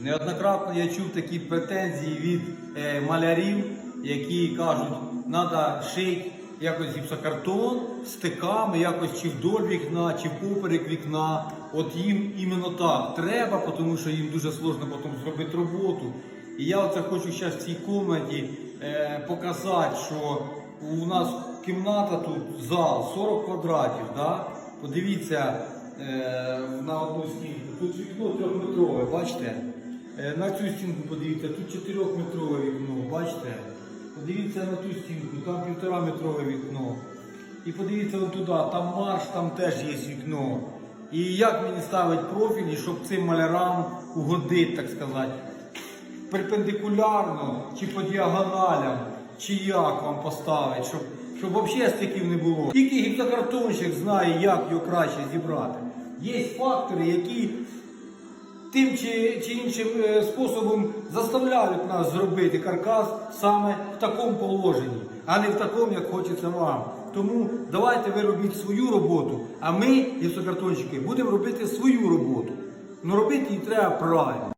Неоднократно я чув такі претензії від е, малярів, які кажуть, треба шити якось гіпсокартон стиками, якось чи вдоль вікна, чи поперек вікна. От їм іменно так треба, тому що їм дуже сложно потім зробити роботу. І я оце хочу зараз в цій кімнаті е, показати, що у нас кімната тут зал 40 квадратів. Да? Подивіться е, на одну стінку. Тут вікно трьохметрове, бачите? Е, На цю стінку подивіться, тут 4-метрове вікно, бачите? Подивіться на ту стінку, там півтора метрове вікно. І подивіться туди, там марш, там теж є вікно. І як мені ставить профілі, щоб цим малярам угодити, так сказати, перпендикулярно чи по діагоналям, чи як вам поставити, щоб, щоб взагалі стиків не було. Тільки гіпсокартонщик знає, як його краще зібрати. Є фактори, які тим чи, чи іншим е, способом заставляють нас зробити каркас саме в такому положенні, а не в такому, як хочеться вам. Тому давайте ви робіть свою роботу, а ми, гіпсокартонщики, будемо робити свою роботу. Ну робити її треба правильно.